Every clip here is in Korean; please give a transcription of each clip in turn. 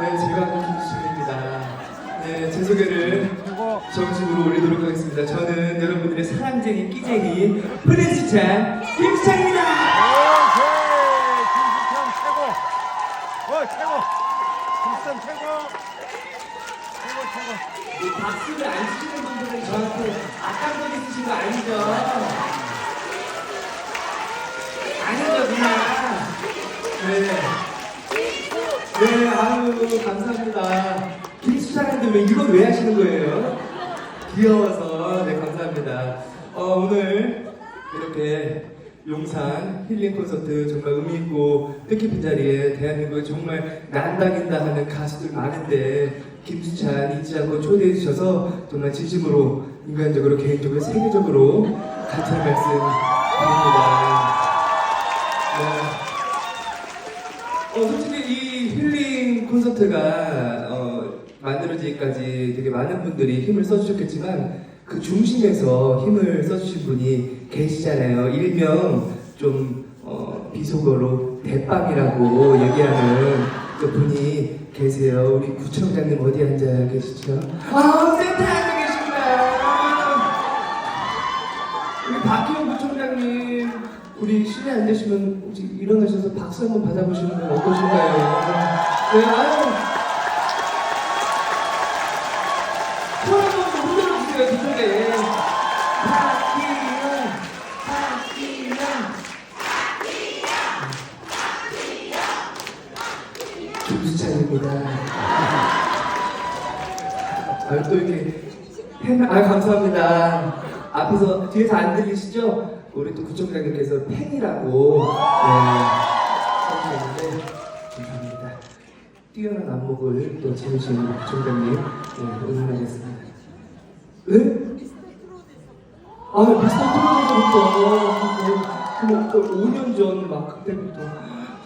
네, 제가 김수입니다. 네, 제 소개를 정식으로 올리도록 하겠습니다. 저는 여러분들의 사랑쟁이 끼쟁이 프린스 찬 김수찬입니다. 오케이 김수찬 최고 어 최고 김수찬 최고 최고 최고 이 박수를 안 치시는 분들은 저한테 악감정 있으신 거 아니죠? 아니죠, 누나. 네. 네, 아유, 감사합니다. 김수찬인데 왜 이걸 왜 하시는 거예요? 귀여워서, 네, 감사합니다. 어, 오늘 이렇게 용산 힐링 콘서트 정말 의미 있고 뜻깊은 자리에 대한민국에 정말 난다긴다 하는 가수들 많은데 김수찬 잊지 않고 초대해 주셔서 정말 진심으로 인간적으로 개인적으로 세계적으로 같은 만들어지기까지 되게 많은 분들이 힘을 써주셨겠지만 그 중심에서 힘을 써주신 분이 계시잖아요. 일명 좀 어, 비속어로 대빵이라고 얘기하는 그 분이 계세요. 우리 구청장님 어디 앉아 계시죠? 아, 센터에 앉아 계십니다. 우리 박희영 구청장님 우리 실내 안 되시면 혹시 일어나셔서 박수 한번 받아보시는 건 어떠신가요? 네, 아유. 손 한번 흔들어 주세요, 뒤쪽에. 박희영, 박희영. 김수찬입니다. 아, 또 이렇게 팬, 아 감사합니다. 앞에서 뒤에서 안 들리시죠? 우리 또 구청장님께서 팬이라고 네, 써주셨는데 감사합니다. 뛰어난 안목을 또 지으신 구청장님 네, 응원하겠습니다. 네? 아 미스터 트롯에서부터 뭐, 또 5년 전 막 그때부터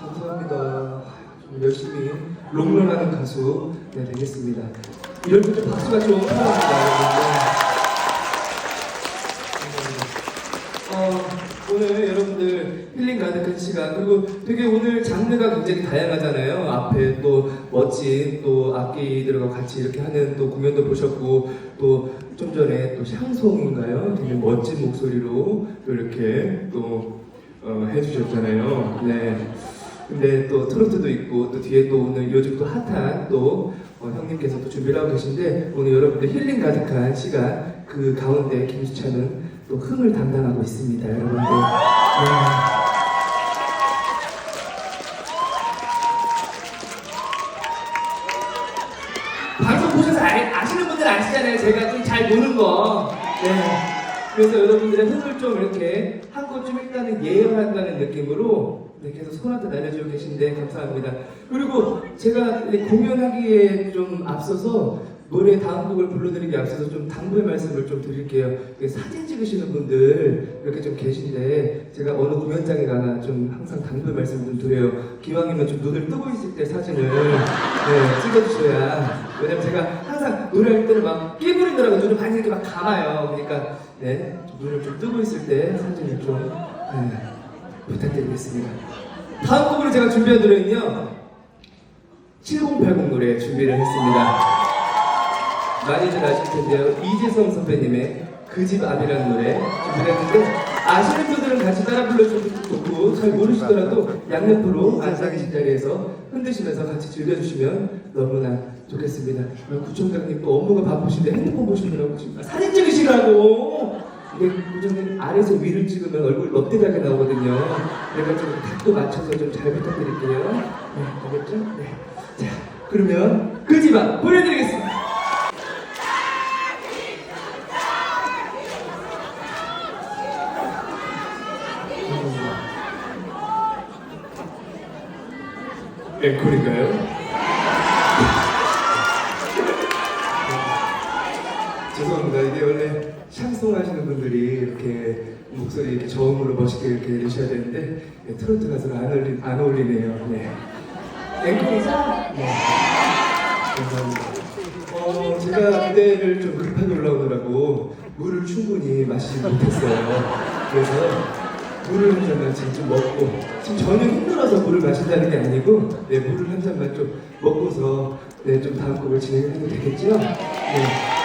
감사합니다. 좀 열심히 롱런하는 가수 네, 되겠습니다. 이럴 때 박수가 좀 필요합니다. 어, 오늘 여러분들 힐링 가득한 시간 그리고 되게 오늘 장르가 굉장히 다양하잖아요. 앞에 또 멋진 또 악기들과 같이 이렇게 하는 또 공연도 보셨고 또 좀 전에 또 샹송인가요? 되게 멋진 목소리로 또 이렇게 또 어, 해주셨잖아요. 네. 근데 또 트로트도 있고 또 뒤에 또 오늘 요즘 또 핫한 또 어, 형님께서 또 준비를 하고 계신데 오늘 여러분들 힐링 가득한 시간 그 가운데 김수찬은 또 흥을 담당하고 있습니다, 여러분들. 네. 방송 보셔서 아, 시는 분들 아시잖아요. 제가 좀 잘 노는 거. 네. 그래서 여러분들의 흥을 좀 이렇게 한 곳 좀 일단은 예열한다는 느낌으로 네, 계속 손한테 날려주고 계신데 감사합니다. 그리고 제가 공연하기에 좀 앞서서 노래 다음 곡을 불러드리기 앞서서 좀 당부의 말씀을 좀 드릴게요. 그 사진 찍으시는 분들 이렇게 좀 계신데 제가 어느 공연장에 가나 좀 항상 당부의 말씀 좀 드려요. 기왕이면 좀 눈을 뜨고 있을 때 사진을 네, 찍어주셔야 왜냐면 제가 항상 노래할 때는 막 끼부리느라고 눈을 많이 이렇게 막 감아요. 그러니까 네, 좀 눈을 좀 뜨고 있을 때 사진을 좀 네, 부탁드리겠습니다. 다음 곡으로 제가 준비한 노래는요. 7080 노래 준비를 했습니다. 많이들 아실 텐데요. 이재성 선배님의 그 집 앞이라는 노래 준비했는데 아시는 분들은 같이 따라 불러주셔도 좋고 잘 모르시더라도 양옆으로 앉아 계신 자리에서 흔드시면서 같이 즐겨주시면 너무나 좋겠습니다. 어, 구청장님 또 업무가 바쁘신데 핸드폰 보시느라고 지금 사진 찍으시라고 이게 구청장님 아래에서 위를 찍으면 얼굴 넙대하게 나오거든요. 그래서 좀 각도 맞춰서 좀 잘 부탁드릴게요. 네, 알겠죠? 네. 자, 그러면 그집앞 보여드리겠습니다. 앵콜인가요? 죄송합니다. 이게 원래 샹송 하시는 분들이 이렇게 목소리 이렇게 저음으로 멋있게 이렇게 내셔야 되는데 네, 트로트 가수는 안, 어울리, 안 어울리네요. 네. 앵콜이죠? 네. 감사합니다. 어, 제가 그대를 좀 급하게 올라오느라고 물을 충분히 마시지 못했어요. 그래서 물을 한 잔만 지금 좀 먹고 지금 전혀 힘들어서 물을 마신다는 게 아니고 네 물을 한 잔만 좀 먹고서 네 좀 다음 곡을 진행해도 되겠죠? 네.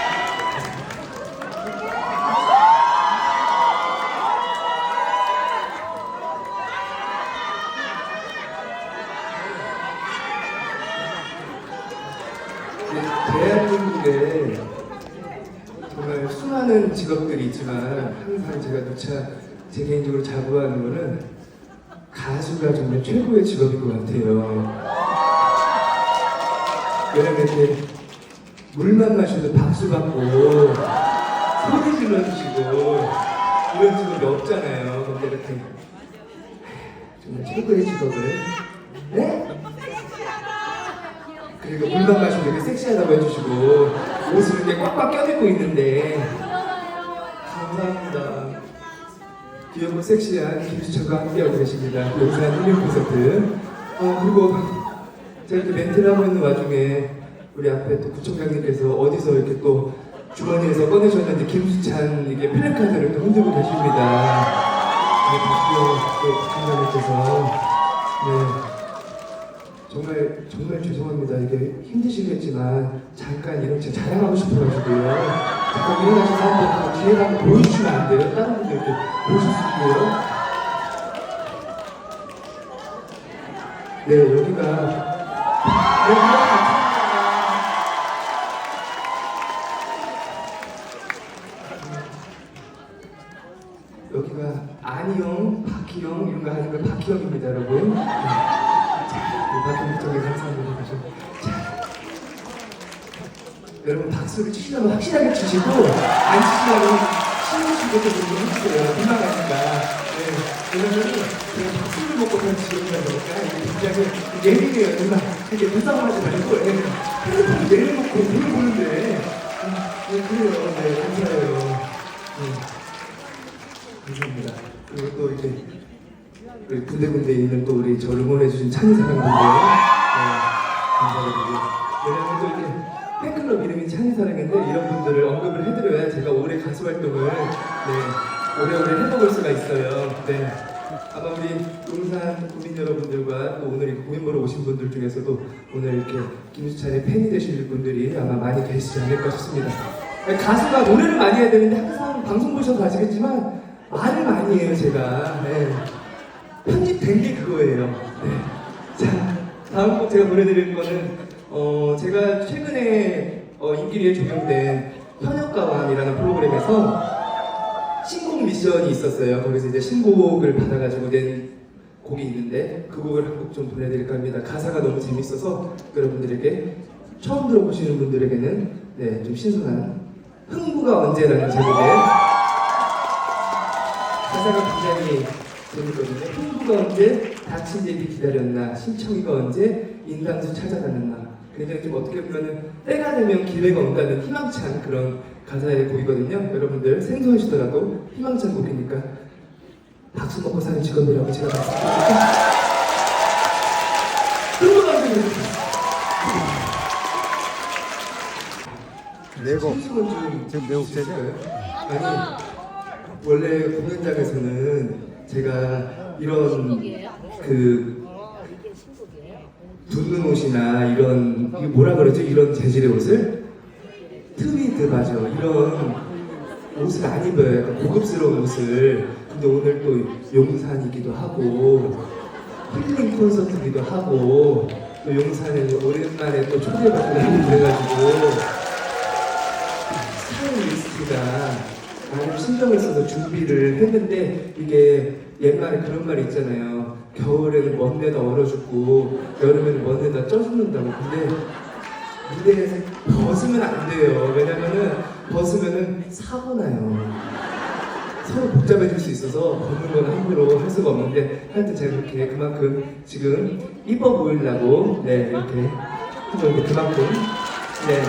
대한민국에 정말 수많은 직업들이 있지만 항상 제가 누차 제 개인적으로 자부하는 거는 가수가 정말 최고의 직업인 것 같아요. 왜냐면 이제 물만 마셔도 박수 받고 소리 질러주시고 이런 직업이 없잖아요. 근데 이렇게 정말 최고의 직업을 네? 그리고 물만 마시면 되게 섹시하다고 해주시고 옷을 이렇게 꽉꽉 껴입고 있는데 감사합니다. 귀엽고 섹시한 김수철과 함께하고 계십니다. 용산 힐링 콘서트. 어, 그리고 제가 이렇게 멘트를 하고 있는 와중에 우리 앞에 또 구청장님께서 어디서 이렇게 또 주머니에서 꺼내셨는지 김수찬 이게 플래카드를 또 흔들고 계십니다. 네, 박수영 또 구청장님께서 네. 정말 정말 죄송합니다. 이게 힘드시겠지만 잠깐 제 자랑하고 싶어가지고요. 잠깐 일어나셔서 한번 뒤에 한번 보여주시면 안 돼요? 다른 보실 수 있고요. 네 여기가 감사합니다. 여기가 안희영, 박희영 이런 거 하는 거 박희영입니다, 여러분. 네. 박희영 쪽에 감사합니다. 그죠? 자, 여러분 박수를 치시면 확실하게 치시고 안 치시면 쉬우시고 좀 해주세요. 가니까. 네. 왜냐면은 제가 박수를 먹고 그냥 지른다 보니까 굉장히 예민해요. 누나 이렇게 불쌍하지 말고 네. 핸드폰 내려놓고 뭘 보는데 음, 네, 그래요. 네, 감사해요. 군데군데 있는 또 우리 저를 응원해주신 찬이 사랑분들 네, 감사드리고 왜냐면 또 이게 팬클럽 이름이 찬이 사랑인데 이런 분들을 언급을 해드려야 제가 올해 가수 활동을 네, 오래오래 해먹을 수가 있어요. 네. 아마 우리 용산 국민 여러분들과 또 오늘 이렇게 공연 보러 오신 분들 중에서도 오늘 이렇게 김수찬의 팬이 되실 분들이 아마 많이 계시지 않을까 싶습니다. 가수가 노래를 많이 해야 되는데 항상 방송 보셔서 아시겠지만 말을 많이 해요 제가. 네. 편집된 게 그거예요. 네. 자 다음 곡 제가 보내드릴 거는 어 제가 최근에 어, 인기리에 조명된 현역가왕이라는 프로그램에서 신곡 미션이 있었어요. 거기서 이제 신곡을 받아가지고 낸 곡이 있는데 그 곡을 한 곡 좀 보내드릴까 합니다. 가사가 너무 재밌어서 여러분들에게 처음 들어보시는 분들에게는 네, 좀 신선한 흥부가 언제라는 제목의 가사가 굉장히 재밌거든요. 흥부가 언제 다친 얘기 기다렸나 신청이가 언제 인당수 찾아가는나 굉장히 좀 어떻게 보면은 때가 되면 기회가 온다는 희망찬 그런 가사의 곡이거든요. 여러분들 생소하시더라도 희망찬 곡이니까 박수 먹고 사는 직원들이라고 제가 말씀드립니다. 내곡 좀 지금 내 곡제죠? 아니 원래 공연장에서는 제가 이런 그 붓는 옷이나 이런 뭐라 그러죠? 이런 재질의 옷을 트위드 맞아 이런 옷을 안 입어요. 약간 고급스러운 옷을. 근데 오늘 또 용산이기도 하고 힐링 콘서트기도 하고 또 용산에 오랜만에 또 초대받고 그래가지고 스타일리스트가 나름 신경을 써서 준비를 했는데 이게 옛말에 그런 말이 있잖아요. 겨울에는 먼데다 얼어 죽고 여름에는 먼데다 쪄 죽는다고. 근데 무대에서 벗으면 안 돼요. 왜냐면은 벗으면은 사고 나요. 서로 복잡해질 수 있어서 벗는 건 함부로 할 수가 없는데 하여튼 제가 그렇게 그만큼 지금 이뻐 보이려고 네 이렇게 했는데 그만큼 네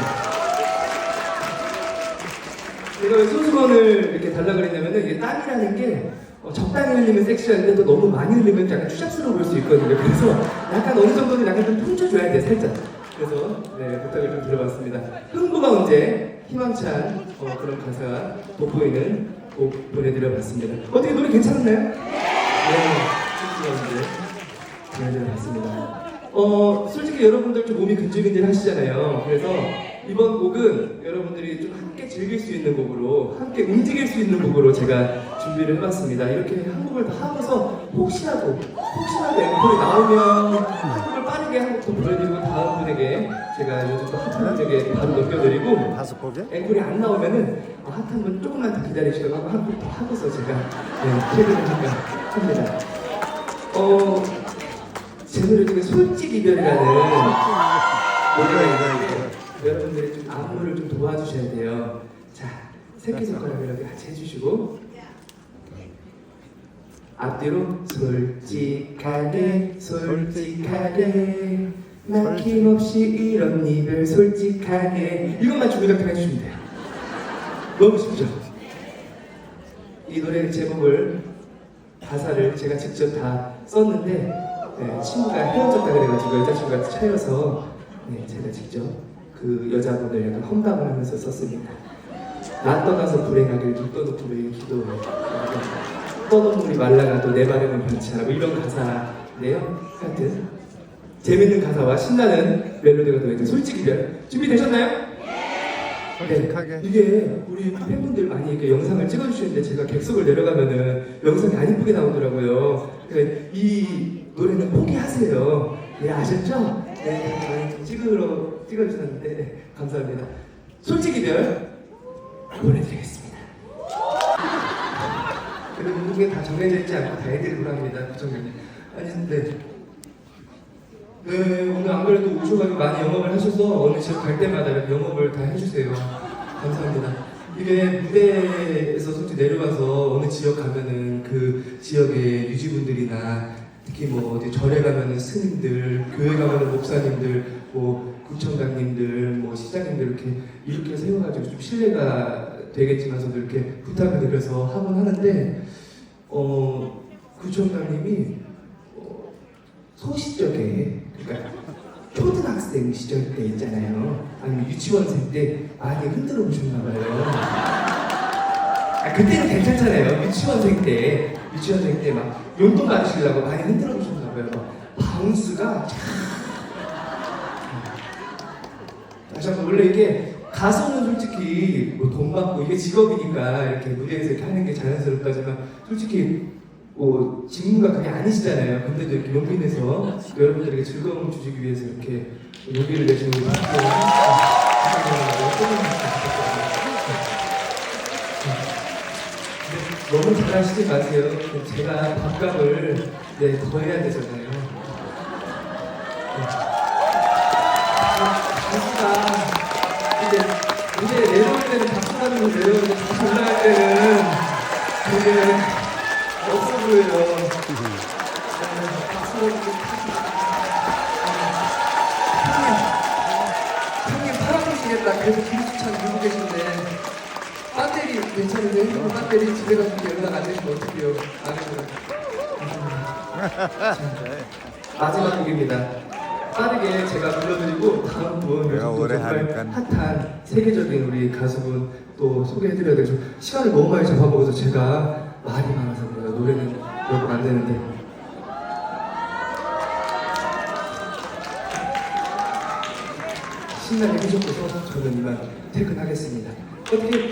제가 왜 소주건을 이렇게 달라 그랬냐면은 이게 땀이라는 게 어, 적당히 흘리면 섹시한데 또 너무 많이 흘리면 약간 추잡스러워 보일 수 있거든요. 그래서 약간 어느 정도는 약간 좀 퉁쳐줘야 돼 살짝. 그래서 네 부탁을 좀 드려봤습니다. 흥부가 언제 희망찬 어, 그런 가사 돋보이는 곡 보내드려봤습니다. 어떻게 노래 괜찮나요? 네, 네, 맞습니다. 어, 솔직히 여러분들 좀 몸이 근질근질 하시잖아요. 그래서 이번 곡은 여러분들이 좀 함께 즐길 수 있는 곡으로, 함께 움직일 수 있는 곡으로 제가 준비를 해봤습니다. 이렇게 한 곡을 다 하고서 혹시라도, 혹시라도 앵콜이 나오면 한 곡을 빠르게 한 곡 더 보여드리고 다음 분에게 제가 요즘 또 핫한 분에게 바로 넘겨드리고 다섯 곡에? 앵콜이 안 나오면은 어, 핫한 분 조금만 더 기다리시다가 한곡 더 하고서 제가 네, 퇴근을 할까 합니다. 어, 제 노래 중에 솔직 이별이라는 노래가 있는데 여러분들이 좀 안무를 좀 도와주셔야 돼요. 자, 새끼손가락 이렇게 같이 해주시고 앞뒤로 솔직하게 솔직하게 막힘없이 이런 이별 솔직하게 이것만 준비가 해주시면 돼요. 너무 쉽죠? 이 노래 제목을 가사를 제가 직접 다 썼는데 네, 친구가 헤어졌다 그래가지고 여자친구가 차여서 네, 제가 직접 그 여자분을 약간 험담을 하면서 썼습니다. 나 떠나서 불행하길 눈 떠놓고 매일 기도해. 떠놓은 물이 말라가도 내 바람은 변치 않아. 뭐 이런 가사인데요. 하여튼 재밌는 가사와 신나는 멜로디가 들어있는 솔직히 별 준비되셨나요? 솔직하게. 네, 이게 우리 팬분들 많이 이렇게 영상을 찍어주시는데 제가 객석을 내려가면은 영상이 안 이쁘게 나오더라고요. 그러니까 이 노래는 포기하세요. 네 아셨죠? 네 많이 찍으러 찍어주셨는데 네, 감사합니다. 솔직히 별 보내드리겠습니다. 그리고 모든 게 다 정해져 있지 않고 다 애드립으로 합니다. 부정님. 아니 근데 네, 오늘 안 그래도 오셔가지고 많이 영업을 하셔서 어느 지역 갈 때마다 영업을 다 해주세요. 감사합니다. 이게 무대에서 솔직히 내려가서 어느 지역 가면은 그 지역의 유지분들이나 특히 뭐 어디 절에 가면은 스님들, 교회 가면은 목사님들, 뭐 구청장님들, 뭐 시장님들 이렇게 이렇게 세워가지고 좀 신뢰가 되겠지만서도 이렇게 부탁을 드려서 하곤 하는데 어 구청장님이 어, 소시적에 그러니까 초등학생 시절 때 있잖아요. 아니면 유치원생 때 많이 흔들어 보셨나 봐요. 아, 그때는 괜찮잖아요. 유치원생 때, 유치원생 때 막 용돈 받으시려고 많이 흔들어 보셨나 봐요. 막 바운스가 참. 한번 원래 이게 가수는 솔직히 뭐 돈 받고 이게 직업이니까 이렇게 무대에서 이렇게 하는 게 자연스럽다지만 솔직히 뭐 직무가 그게 아니시잖아요. 근데도 이렇게 용기 내서 여러분들에게 즐거움을 주시기 위해서 이렇게 용기를 내시는 게 너무 잘하시지 마세요. 제가 밥값을 네, 더 해야 되잖아요. 받으면서 내려오는데 올라갈 때는 되게 없어 보여요. 박수 형님, 팔아보시겠다. 그래서 김수찬 누구 계신데 배터리 괜찮으세요? 이거 배터리 집에 가서 연락 안 되시면 어떡해요? 안 해줘요. 마지막 곡입니다. 빠르게 제가 불러드리고 다음 분 내가 요즘 또 오래 정말 하니까. 핫한 세계적인 우리 가수분 또 소개해드려야 되죠. 시간을 너무 많이 잡아먹어서 제가 말이 많아서 그래요. 노래는 여러분 안 되는데. 신나게 해주셔서 저는 이만 퇴근하겠습니다. 어떻게